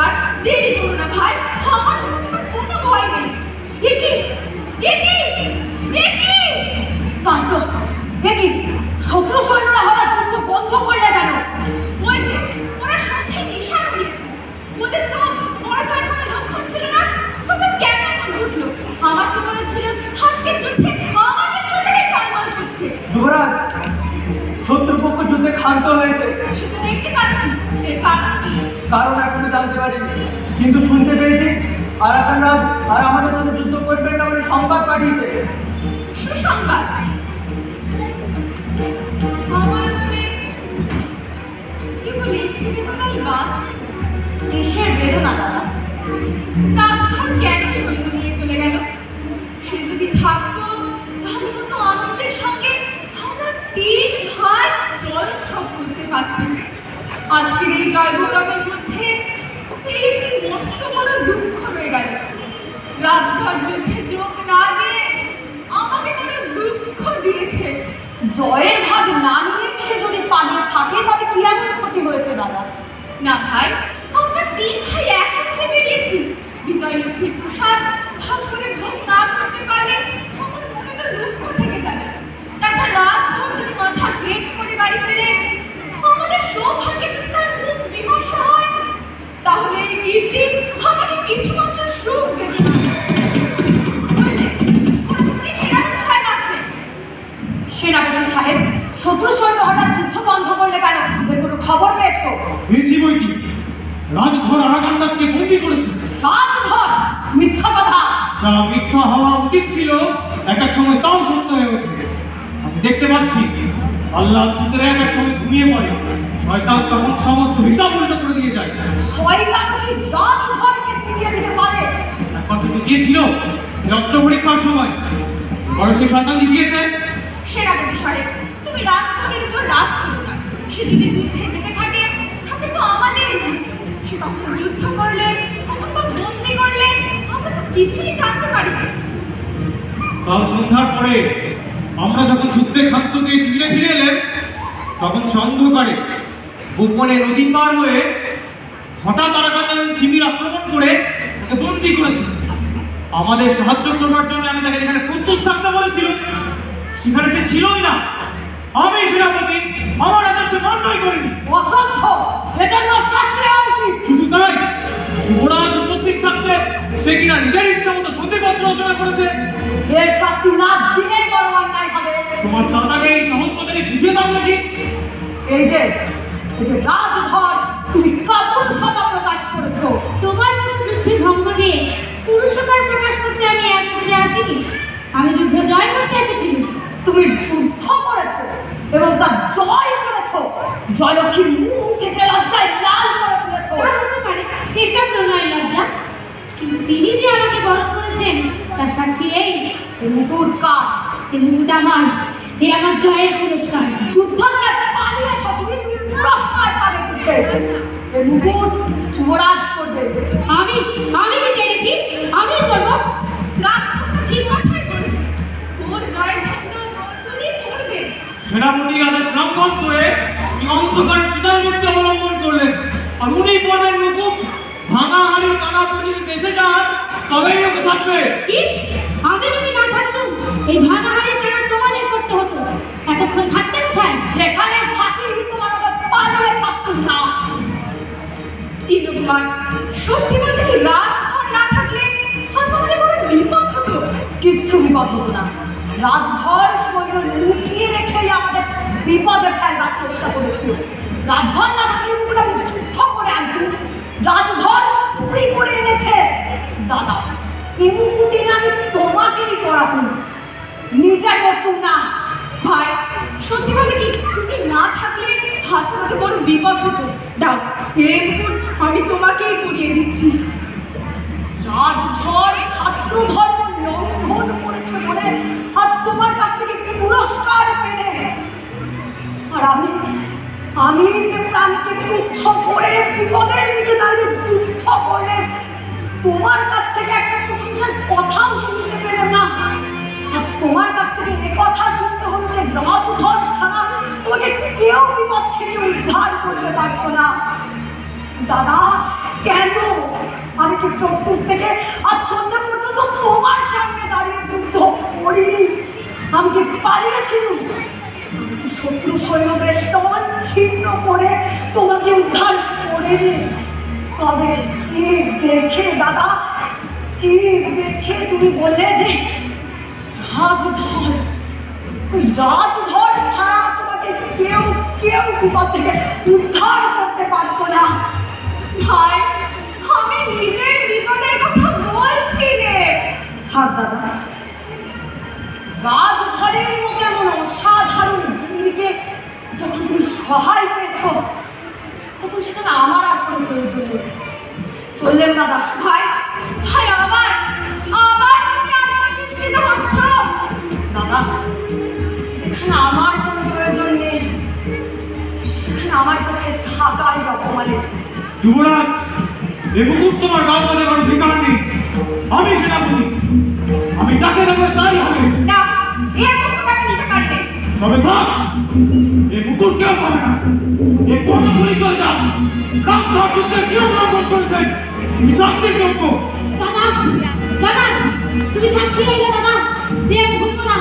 তোমার দেরি করো না ভাই আমার জন্য তোমার কোনো ভয় নেই। একি একি একি। কাণ্ড একি শত্রু সৈন্যরা হঠাৎ যুদ্ধ বন্ধ করলে কেন? ওই যে ওরা সাথে নিশান উড়িয়েছে। ওদের তো পরাজয়ের কোনো লক্ষ্য ছিল না। তবে কেন এমন ঘটলো? আমার তো মনে হচ্ছিল আজকে যুদ্ধে আমাদের শরীরে টলমল করছে। যুবরাজ শত্রুপক্ষ যুদ্ধে ক্ষান্ত হয়েছে। সেটা দেখতে পাচ্ছি। এর কারণ কি? কারণ পারিনি কিন্তু শুনতে পেয়েছি আরাকান রাজ আর আমাদের সাথে যুদ্ধ করবেন না বলে সংবাদ পাঠিয়েছে। সুসংবাদ আমার মনে কেবল একটি বেদনাই বাঁচছে। কিসের বেদনা দাদা? রাজধর কেন সৈন্য নিয়ে চলে গেল? সে যদি থাকতো তাহলে কত আনন্দের সঙ্গে আমরা তিন ভাই জয় উৎসব করতে পারতাম। আজকের এই জয় গৌরবের মধ্যে এই একটি মস্ত বড় দুঃখ রয়ে গেল রাজধর যুদ্ধে রাজধর বন্দি করেছে রাজধর মিথ্যা কথা। যা মিথ্যা হওয়া উচিত ছিল। এক এক সময় তাও সত্য হয়ে ওঠে। আমি দেখতে পাচ্ছি আল্লাহ দূতেরা এক এক সময় ঘুমিয়ে পড়ে। শয়তান তখন সমস্ত হিসাব উল্টো করে দিয়ে যায়। শয়তানও কি চিনিয়ে দিতে পারে? একবার তো সে অস্ত্র পরীক্ষার সময়। বড় সে শয়তান দিয়েছে সেনাপতি সাহেব তুমি রাজধানীর উপর রাগ করো না। সে যদি যুদ্ধে যেতে সে তখন যুদ্ধ করলে অথবা বন্দি করলে আমরা তো কিছুই জানতে পারি না কাল সন্ধ্যার পরে আমরা যখন যুদ্ধে ক্ষান্ত দিয়ে শিবিরে ফিরে এলেন তখন সে অন্ধকারে গোপনে নদী পার হয়ে হঠাৎ আরাকান্দাজের শিবির আক্রমণ করে ওকে বন্দি করেছে। আমাদের সাহায্য করবার জন্য আমি তাকে যেখানে প্রস্তুত থাকতে বলেছিল সেখানে সে ছিলই না। আমি সেনাপতি আমার আদর্শে মান্যই করিনি। অসহ্য এজন্য শাস্তি তাই যুবরাজ উপস্থিত থাকতে সে কিনা নিজের ইচ্ছা মতো সন্ধিপত্র রচনা করেছে। এর শাস্তি না দিনের বড় অন্যায় হবে। তোমার দাদাকে এই সহজ কথাটি বুঝিয়ে দাও নাকি এই যে এই যে রাজধর তুমি কাপুরুষতা প্রকাশ করেছ। তোমার মতো যুদ্ধে ভঙ্গ দিয়ে পুরুষকার প্রকাশ করতে আমি এক যুদ্ধে আসিনি আমি যুদ্ধ জয় করতে এসেছি তুমি যুদ্ধ করেছ এবং তার জয় করেছ জয়লক্ষ্মীর মুখ থেকে লজ্জায় লাল করে তুলেছো তা হতে পারে সেটা প্রণয় লজ্জা কিন্তু তিনি যে আমাকে বরণ করেছেন, তার সাক্ষী এই মুকুট কার এই মুকুট আমার এ আমার জয়ের পুরস্কার। যুদ্ধ পালিয়েছ তুমি, পুরস্কার পাবে মুকুট যুবরাজ সাজবে কি? আমি যদি না থাকতাম এই হাড়ের কেনা তোমাদের করতে হতো। এতক্ষণ থাকতে কোথায়? যেখানে থাকি তোমার ওকে পালিয়ে থাকতুম না ইন্দ্রকুমার সত্যি বলতে কি রাজধর না থাকলে আজ আমাদের বড় বিপদ হতো? কিচ্ছু বিপদ হতো না। রাজধর সৈন্য লুকিয়ে রেখেই আমাদের বিপদে ফেলবার চেষ্টা করেছিল। রাজধর না থাকলে মুকুট যুদ্ধ করে আনতুম। রাজধর নিজে করতুম না। ভাই, সত্যি বলতে কি, তুমি না থাকলে আজ আমাদের বড় বিপদ হতো। দাও হে আমি তোমাকেই পরিয়ে দিচ্ছি। রাজধর ছাত্র লঙ্ঘন করেছে বলে আজ তোমার কাছ থেকে পুরস্কার পেলে। আর আমি আমি যে প্রাণকে তুচ্ছ করে বিপদের দিকে দাঁড়িয়ে যুদ্ধ করলে তোমার কাছ দাদা, কেন? আমি কি প্রত্যুষ থেকে আজ সন্ধ্যা পর্যন্ত তোমার সামনে দাঁড়িয়ে যুদ্ধ করিনি? আমি কি পালিয়েছিলাম কি শত্রু সৈন্য বেষ্টন ছিন্ন করে তোমাকে উদ্ধার করে তবে এ দেখে, দাদা কি দেখে তুমি বললে যে রাজধর রাজধর ছাড়া তোমাকে কেউ কেউ বিপদ থেকে উদ্ধার করতে সহায় পেয়েছ। তখন সেখানে আমার আর কোনো প্রয়োজন নেই। চললেন দাদা। ভাই ভাই আবার আবার তুমি হচ্ছ? দাদা যেখানে আমার কোনো প্রয়োজন নেই সেখানে আমার পক্ষে থাকাই অপমানের। যুবরাজ এ মুকুট তোমার গাও বাজে কোনো ঠিকানা নেই। আমি সেনাপতি। আমি যাকে দেবো তারই হবে। না এ মুকুট আমি নিতে পারি না তবে থাক এ কেউ পাবে না। এ কোন পরিচর্যা রক্ত যুদ্ধে কেউ লঙ্ঘন করেছেন শাস্তির যোগ্য দাদা দাদা, তুমি সাক্ষী রইলে দাদা। দেব ভুলবো না